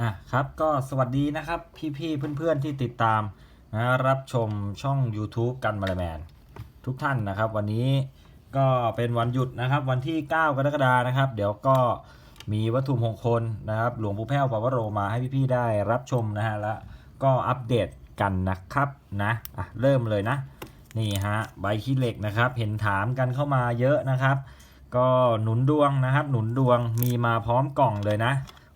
อะครับก็สวัสดีนะครับพี่ๆเพื่อนๆที่ติดตามนะรับชมช่อง YouTube กันมาลแมนทุกท่านนะครับ วันนี้ก็เป็นวันหยุดนะครับ วันที่ 9 กรกฎานะครับ เดี๋ยวก็มีวัตถุมงคลนะครับ หลวงปู่แพ้วปาวโรมาให้พี่ๆได้รับชมนะฮะแล้วก็อัปเดตกันนะครับนะอะเริ่มเลยนะ นี่ฮะใบขี้เหล็กนะครับ เห็นถามกันเข้ามาเยอะนะครับ ก็หนุนดวงนะครับ หนุนดวงมีมาพร้อมกล่องเลยนะ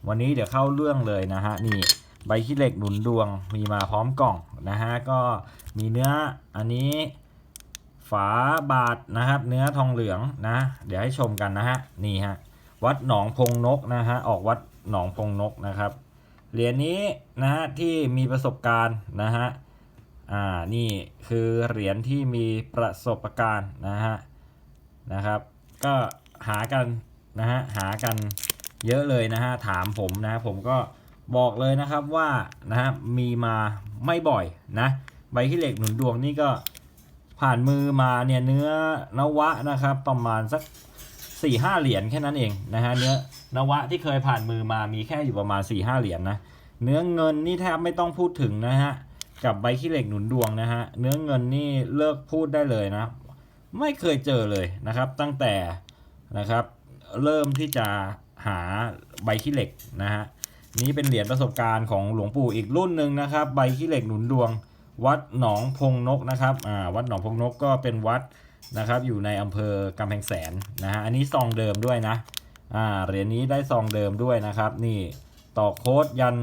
วันนี้เดี๋ยวเข้าเรื่องเลยนะฮะนี่ใบขี้เหล็กหนุนดวงมีมาพร้อมกล่องนะฮะก็มีเนื้ออันนี้ฝาบาทนะครับ เนื้อทองเหลืองนะ เดี๋ยวให้ชมกันนะฮะนี่ฮะวัดหนองพงนกนะฮะออกวัดหนองพงนกนะครับเหรียญนี้นะฮะที่มีประสบการณ์นะฮะอ่านี่คือเหรียญที่มีประสบการณ์นะฮะนะครับ ก็หากันนะฮะหากัน เยอะเลยนะฮะถามผมนะผมก็บอกเลยนะครับว่านะฮะมีมาไม่บ่อยนะใบขี้เหล็กหนุนดวงนี่ก็ผ่านมือมาเนี่ยเนื้อนวะนะครับประมาณสัก4ี่ห้าเหรียญแค่นั้นเองนะฮะเนื้อนวะที่เคยผ่านมือมามีแค่อยู่ประมาณ4ี่ห้าเหรียญนะเนื้อเงินนี่แทบไม่ต้องพูดถึงนะฮะกับใบขี้เหล็กหนุนดวงนะฮะเนื้อเงินนี่เลิกพูดได้เลยนะ ไม่เคยเจอเลยนะครับตั้งแต่นะครับเริ่มที่จะ หาใบขี้เหล็กนะฮะนี้เป็นเหรียญประสบการณ์ของหลวงปู่อีกรุ่นหนึ่งนะครับ ใบขี้เหล็กหนุนดวง วัดหนองพงนกนะครับอ่าวัดหนองพงนกก็เป็นวัดนะครับ อยู่ในอำเภอกำแพงแสนนะฮะอันนี้ซองเดิมด้วยนะอ่าเหรียญนี้ได้ซองเดิมด้วยนะครับ นี่ต่อโค้ดยัน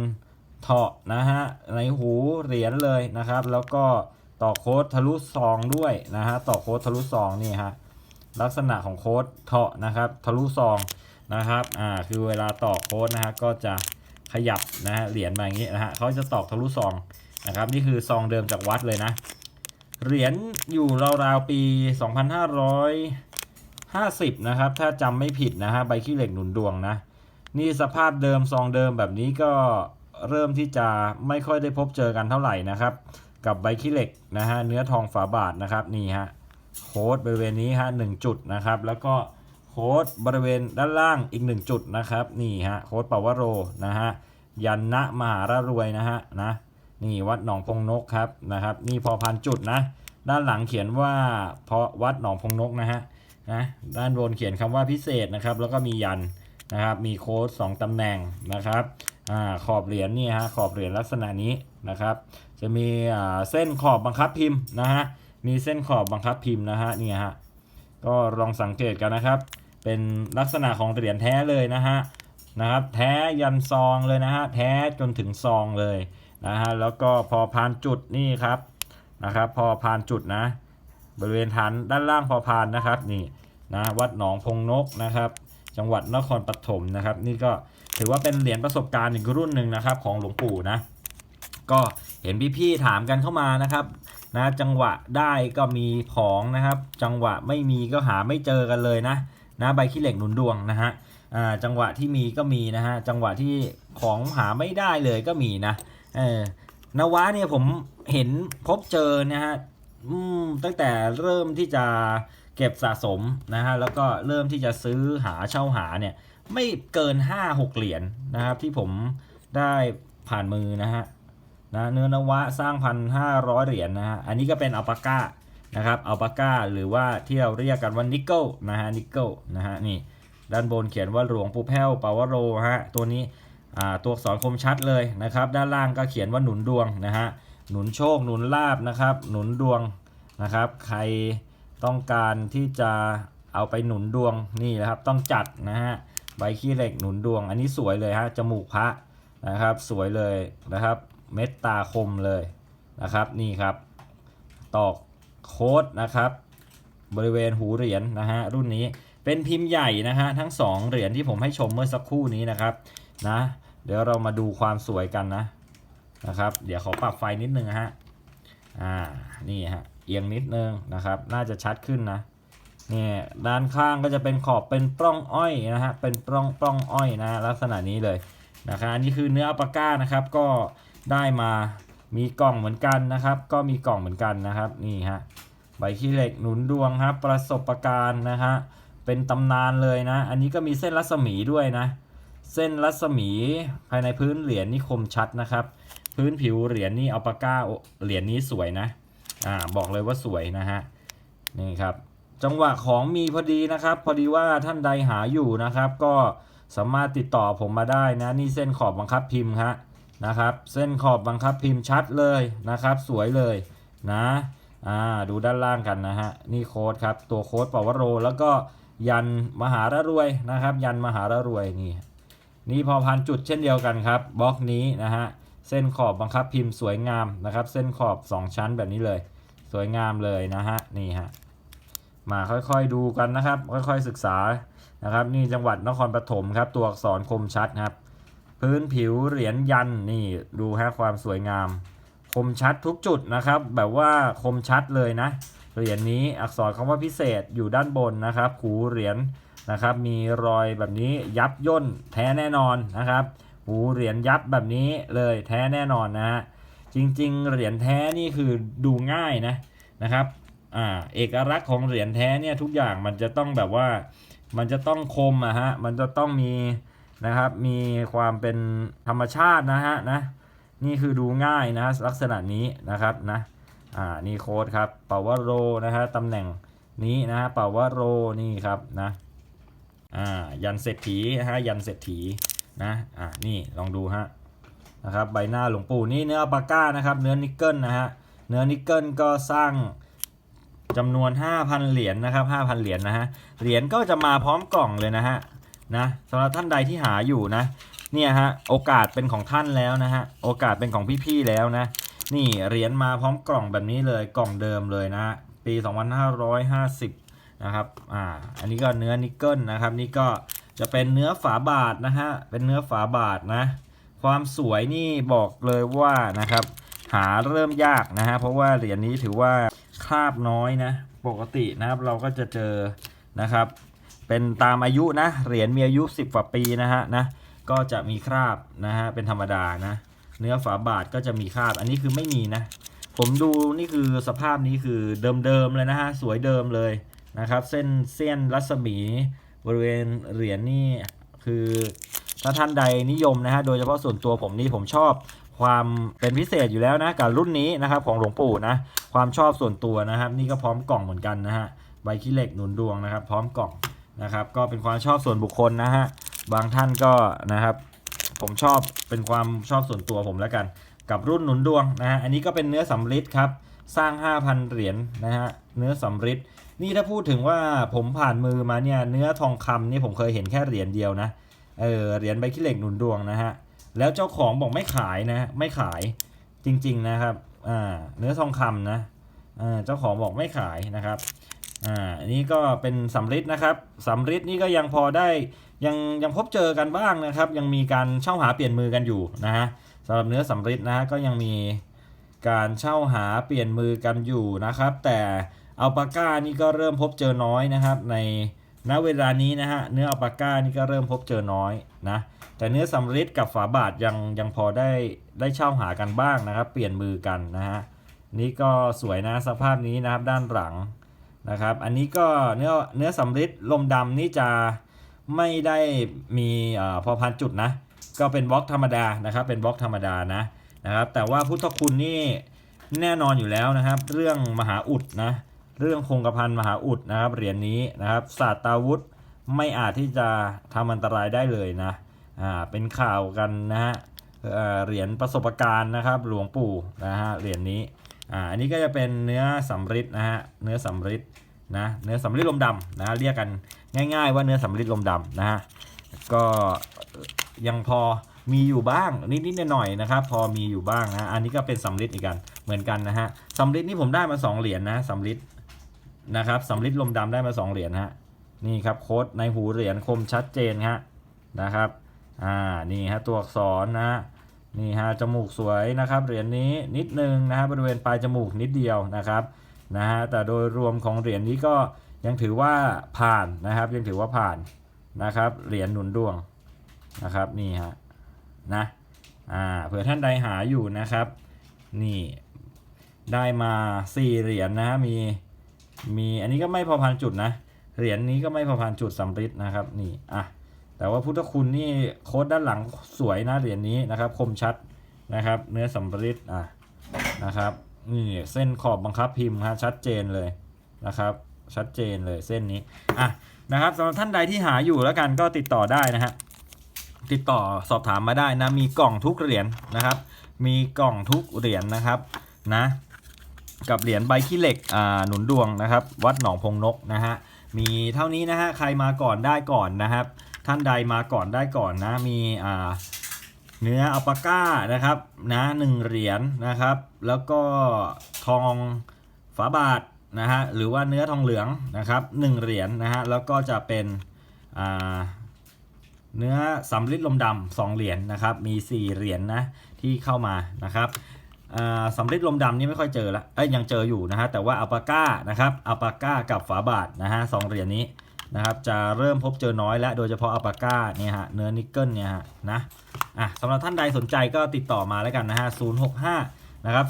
เถาะนะฮะในหูเหรียญเลยนะครับ แล้วก็ต่อโค้ดทะลุซองด้วยนะฮะต่อโค้ดทะลุซองนี่ฮะลักษณะของโค้ดเถาะนะครับ ทะลุซอง นะครับอ่าคือเวลาต่อโค้ดนะฮะก็จะขยับนะฮะเหรียญมาอย่างนี้นะฮะเขาจะตอกทะลุซองนะครับนี่คือซองเดิมจากวัดเลยนะเหรียญอยู่ราวๆปี 2550 นะครับ ถ้าจำไม่ผิดนะฮะใบขี้เหล็กหนุนดวงนะ นี่สภาพเดิมซองเดิมแบบนี้ก็เริ่มที่จะไม่ค่อยได้พบเจอกันเท่าไหร่นะครับ กับใบขี้เหล็กนะฮะเนื้อทองฝาบาทนะครับนี่ฮะโค้ดบริเวณนี้ฮะหนึ่งจุดนะครับ แล้วก็ โค้ดบริเวณด้านล่างอีกหนึ่งจุดนะครับ นี่ฮะโค้ดปาวโรนะฮะยันนะมหารรวยนะฮะนะนี่วัดหนองพงนกครับนะครับ นี่พอพันจุดนะ ด้านหลังเขียนว่าเพราะวัดหนองพงนกนะฮะนะด้านบนเขียนคำว่าพิเศษนะครับ แล้วก็มียันนะครับ มีโค้ด2ตำแหน่งนะครับอ่าขอบเหรียญนี่ฮะขอบเหรียญลักษณะนี้นะครับ จะมีอ่าเส้นขอบบังคับพิมพ์นะฮะมีเส้นขอบบังคับพิมพ์นะฮะนี่ฮะก็ลองสังเกตกันนะครับ เป็นลักษณะของเหรียญแท้เลยนะฮะนะครับแท้ยันซองเลยนะฮะแท้จนถึงซองเลยนะฮะแล้วก็พอพานจุดนี่ครับนะครับ พอพานจุดนะ บริเวณฐานด้านล่างพอพานนะครับนี่นะวัดหนองพงนกนะครับ จังหวัดนครปฐมนะครับ นี่ก็ถือว่าเป็นเหรียญประสบการณ์อีกรุ่นหนึ่งนะครับ ของหลวงปู่นะ ก็เห็นพี่ๆถามกันเข้ามานะครับนะจังหวะได้ก็มีของนะครับ จังหวะไม่มีก็หาไม่เจอกันเลยนะ นะใบขี้เหล็กหนุนดวงนะฮะอ่าจังหวะที่มีก็มีนะฮะจังหวะที่ของหาไม่ได้เลยก็มีนะเออนวะเนี่ยผมเห็นพบเจอนะฮะอืมตั้งแต่เริ่มที่จะเก็บสะสมนะฮะแล้วก็เริ่มที่จะซื้อหาเช่าหาเนี่ยไม่เกิน 5-6 เหรียญนะครับที่ผมได้ผ่านมือนะฮะนะเนื้อนวะสร้างพันห้าร้อยเหรียญนะฮะอันนี้ก็เป็นอัลปาก้า นะครับอัลปาก้าหรือว่าที่เราเรียกกันว่านิกเกิลนะฮะนิกเกิลนะฮะนี่ด้านบนเขียนว่าหลวงปู่แพ้วปาวโรฮะตัวนี้ตัวอักษรคมชัดเลยนะครับ ด้านล่างก็เขียนว่าหนุนดวงนะฮะหนุนโชคหนุนลาบนะครับ หนุนดวงนะครับ ใครต้องการที่จะเอาไปหนุนดวงนี่นะครับต้องจัดนะฮะใบขี้เหล็กหนุนดวง อันนี้สวยเลยฮะจมูกพระนะครับ สวยเลยนะครับ เม็ดตาคมเลยนะครับนี่ครับ ตอก โค้ดนะครับ บริเวณหูเหรียญนะฮะรุ่นนี้เป็นพิมพ์ใหญ่นะฮะทั้งสองเหรียญที่ผมให้ชมเมื่อสักครู่นี้นะครับนะเดี๋ยวเรามาดูความสวยกันนะนะครับ เดี๋ยวขอปรับไฟนิดนึงฮะอ่านี่ฮะเอียงนิดนึงนะครับ น่าจะชัดขึ้นนะนี่ด้านข้างก็จะเป็นขอบเป็นปล้องอ้อยนะฮะเป็นปล้องปล้องอ้อยนะลักษณะนี้เลยนะครับอันนี้คือเนื้ออัปาก้านะครับก็ได้มา มีกล่องเหมือนกันนะครับ ก็มีกล่องเหมือนกันนะครับนี่ฮะใบขี้เหล็กหนุนดวงครับประสบการณ์นะฮะเป็นตำนานเลยนะ อันนี้ก็มีเส้นรัศมีด้วยนะ เส้นรัศมีภายในพื้นเหรียญนี่คมชัดนะครับ พื้นผิวเหรียญนี่อัลปาก้าเหรียญนี้สวยนะอ่าบอกเลยว่าสวยนะฮะนี่ครับจังหวะของมีพอดีนะครับ พอดีว่าท่านใดหาอยู่นะครับ ก็สามารถติดต่อผมมาได้นะ นี่เส้นขอบบังคับพิมพ์ฮะ นะครับ เส้นขอบบังคับพิมพ์ชัดเลยนะครับ สวยเลยนะอ่าดูด้านล่างกันนะฮะนี่โค้ดครับตัวโค้ดปวโร แล้วก็ยันมหาระรวยนะครับ ยันมหาระรวยนี่นี่พอพันจุดเช่นเดียวกันครับบล็อกนี้นะฮะเส้นขอบบังคับพิมพ์สวยงามนะครับ เส้นขอบ 2 ชั้นแบบนี้เลย สวยงามเลยนะฮะนี่ฮะมาค่อยๆดูกันนะครับ ค่อยๆศึกษานะครับ นี่จังหวัดนครปฐมครับ ตัวอักษรคมชัดครับ พื้นผิวเหรียญยันนี่ดูฮะความสวยงาม คมชัดทุกจุดนะครับ แบบว่าคมชัดเลยนะ เหรียญนี้อักษรคำว่าพิเศษอยู่ด้านบนนะครับหูเหรียญนะครับ มีรอยแบบนี้ยับย่นแท้แน่นอนนะครับหูเหรียญยับแบบนี้เลยแท้แน่นอนนะฮะจริง ๆ เหรียญแท้นี่คือดูง่ายนะนะครับอ่าเอกลักษณ์ของเหรียญแท้เนี่ยทุกอย่างมันจะต้องแบบว่ามันจะต้องคมอะฮะมันจะต้องมี นะครับ มีความเป็นธรรมชาตินะฮะนะนี่คือดูง่ายนะลักษณะนี้นะครับนะอ่านี่โค้ดครับเป่าวโรนะฮะตำแหน่งนี้นะฮะเป่าวโรนี่ครับนะอ่ายันเศรษฐีนะฮะยันเศรษฐีนะอ่านี่ลองดูฮะนะครับใบหน้าหลวงปู่นี่เนื้อปาก้านะครับเนื้อนิกเกิลนะฮะเนื้อนิกเกิลก็สร้างจำนวน 5,000 เหรียญนะครับ5,000 เหรียญนะฮะเหรียญก็จะมาพร้อมกล่องเลยนะฮะ นะสำหรับท่านใดที่หาอยู่นะ เนี่ยฮะโอกาสเป็นของท่านแล้วนะฮะโอกาสเป็นของพี่ๆแล้วนะนี่เหรียญมาพร้อมกล่องแบบนี้เลยกล่องเดิมเลยนะปี 2550 นะครับอ่าอันนี้ก็เนื้อนิกเกิลนะครับนี่ก็จะเป็นเนื้อฝาบาทนะฮะเป็นเนื้อฝาบาทนะ ความสวยนี่บอกเลยว่านะครับหาเริ่มยากนะฮะเพราะว่าเหรียญนี้ถือว่าคราบน้อยนะ ปกตินะครับเราก็จะเจอนะครับ เป็นตามอายุนะ เหรียญมีอายุ 10กว่าปีนะฮะนะ ก็จะมีคราบนะฮะ เป็นธรรมดานะ เนื้อฝาบาทก็จะมีคราบ อันนี้คือไม่มีนะ ผมดูนี่คือสภาพนี้คือเดิมๆเลยนะฮะ สวยเดิมเลยนะครับ เส้นเส้นรัศมีบริเวณเหรียญนี่คือถ้าท่านใดนิยมนะฮะ โดยเฉพาะส่วนตัวผมนี่ผมชอบความเป็นพิเศษอยู่แล้วนะกับรุ่นนี้นะครับของหลวงปู่นะ ความชอบส่วนตัวนะครับ นี่ก็พร้อมกล่องเหมือนกันนะฮะ ใบขี้เหล็กหนุนดวงนะครับ พร้อมกล่อง นะครับ ก็เป็นความชอบส่วนบุคคลนะฮะบางท่านก็นะครับ ผมชอบเป็นความชอบส่วนตัวผมแล้วกัน กับรุ่นหนุนดวงนะฮะอันนี้ก็เป็นเนื้อสำริดครับสร้าง 5,000 เหรียญนะฮะเนื้อสำริดนี่ถ้าพูดถึงว่าผมผ่านมือมาเนี่ยเนื้อทองคำนี่ผมเคยเห็นแค่เหรียญเดียวนะเออเหรียญใบขี้เหล็กหนุนดวงนะฮะแล้วเจ้าของบอกไม่ขายนะไม่ขายจริงๆนะครับอ่าเนื้อทองคำนะอ่าเจ้าของบอกไม่ขายนะครับ อ่าอันนี้ก็เป็นสำริดนะครับสำริดนี่ก็ยังพอได้ยังยังพบเจอกันบ้างนะครับ ยังมีการเช่าหาเปลี่ยนมือกันอยู่นะฮะสำหรับเนื้อสำริดนะฮะก็ยังมีการเช่าหาเปลี่ยนมือกันอยู่นะครับ แต่อัลปาก้านี่ก็เริ่มพบเจอน้อยนะครับ ในณเวลานี้นะฮะเนื้ออัลปาก้านี่ก็เริ่มพบเจอน้อยนะแต่เนื้อสำริดกับฝาบาทยังยังพอได้ได้เช่าหากันบ้างนะครับ เปลี่ยนมือกันนะฮะนี่ก็สวยนะสภาพนี้นะครับด้านหลัง นะครับ อันนี้ก็เนื้อเนื้อสำริดลมดำนี่จะไม่ได้มีอพอพันจุดนะ ก็เป็นบล็อกธรรมดานะครับ เป็นบล็อกธรรมดานะนะครับ แต่ว่าพุทธคุณนี่แน่นอนอยู่แล้วนะครับ เรื่องมหาอุดนะเรื่องคงกระพันมหาอุดนะครับเหรียญนี้นะครับศาสตราวุธไม่อาจที่จะทำอันตรายได้เลยนะอ่าเป็นข่าวกันนะฮะเอ่อเหรียญประสบการณ์นะครับ หลวงปู่นะฮะเหรียญนี้ อ่าอันนี้ก็จะเป็นเนื้อสำริดนะฮะเนื้อสำริดนะเนื้อสำริดลมดำนะเรียกกันง่าย ๆ ว่าเนื้อสำริดลมดำนะฮะก็ยังพอมีอยู่บ้างนิดๆหน่อยๆนะครับ พอมีอยู่บ้างนะอันนี้ก็เป็นสำริดอีกกันเหมือนกันนะฮะสำริดนี่ผมได้มา 2 เหรียญนะสำริดนะครับสำริดลมดำได้มา 2 เหรียญฮะนี่ครับโค้ดในหูเหรียญคมชัดเจนฮะนะครับอ่านี่ฮะตัวอักษรนะฮะ นี่ฮะจมูกสวยนะครับเหรียญนี้นิดนึงนะฮะบริเวณปลายจมูกนิดเดียวนะครับนะฮะแต่โดยรวมของเหรียญนี้ก็ยังถือว่าผ่านนะครับยังถือว่าผ่านนะครับเหรียญหนุนดวงนะครับนี่ฮะนะอ่าเผื่อท่านใดหาอยู่นะครับนี่ได้มาสี่เหรียญนะฮะมีมีอันนี้ก็ไม่พอพันจุดนะเหรียญนี้ก็ไม่พอพันจุดสำริดนะครับนี่อะ แต่ว่าพุทธคุณนี่โค้ดด้านหลังสวยนะเหรียญนี้นะครับ คมชัดนะครับ เนื้อสำริดอะนะครับนี่เส้นขอบบังคับพิมพ์ฮะชัดเจนเลยนะครับ ชัดเจนเลยเส้นนี้อะนะครับสำหรับท่านใดที่หาอยู่แล้วกันก็ติดต่อได้นะฮะติดต่อสอบถามมาได้นะมีกล่องทุกเหรียญนะครับ มีกล่องทุกเหรียญนะครับนะกับเหรียญใบขี้เหล็กอ่าหนุนดวงนะครับ วัดหนองพงนกนะฮะมีเท่านี้นะฮะใครมาก่อนได้ก่อนนะครับ ท่านใดมาก่อนได้ก่อนนะ มีอ่าเนื้ออัลปาก้านะครับนะหนึ่งเหรียญนะครับ แล้วก็ทองฝาบาทนะฮะหรือว่าเนื้อทองเหลืองนะครับหนึ่งเหรียญนะฮะแล้วก็จะเป็นอ่าเนื้อสำริดลมดำสองเหรียญนะครับ มี4เหรียญนะที่เข้ามานะครับสำริดลมดำนี่ไม่ค่อยเจอละเอ้ยยังเจออยู่นะฮะแต่ว่าอัลปาก้านะครับอัลปาก้ากับฝาบาทนะฮะสองเหรียญนี้ นะครับจะเริ่มพบเจอน้อยแล้วโดยเฉพาะอัลปาก้าเนี่ยฮะเนื้อนิกเกิลเนี่ยฮะนะอะสำหรับท่านใดสนใจก็ติดต่อมาแล้วกันนะฮะ065นะครับ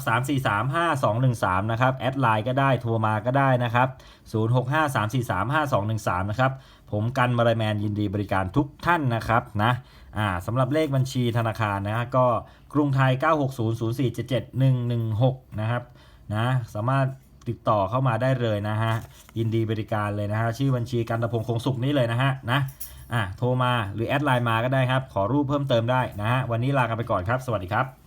3435213นะครับแอดไลน์ก็ได้โทรมาก็ได้นะครับ0653435213นะครับผมกันมาลายแมนยินดีบริการทุกท่านนะครับนะอ่าสำหรับเลขบัญชีธนาคารนะฮะก็กรุงไทย 9600477116 นะครับนะสามารถ ติดต่อเข้ามาได้เลยนะฮะยินดีบริการเลยนะฮะชื่อบัญชีการตะพงคงสุขนี่เลยนะฮะนะอะโทรมาหรือแอดไลน์มาก็ได้ครับ ขอรูปเพิ่มเติมได้นะฮะวันนี้ลากันไปก่อนครับ สวัสดีครับ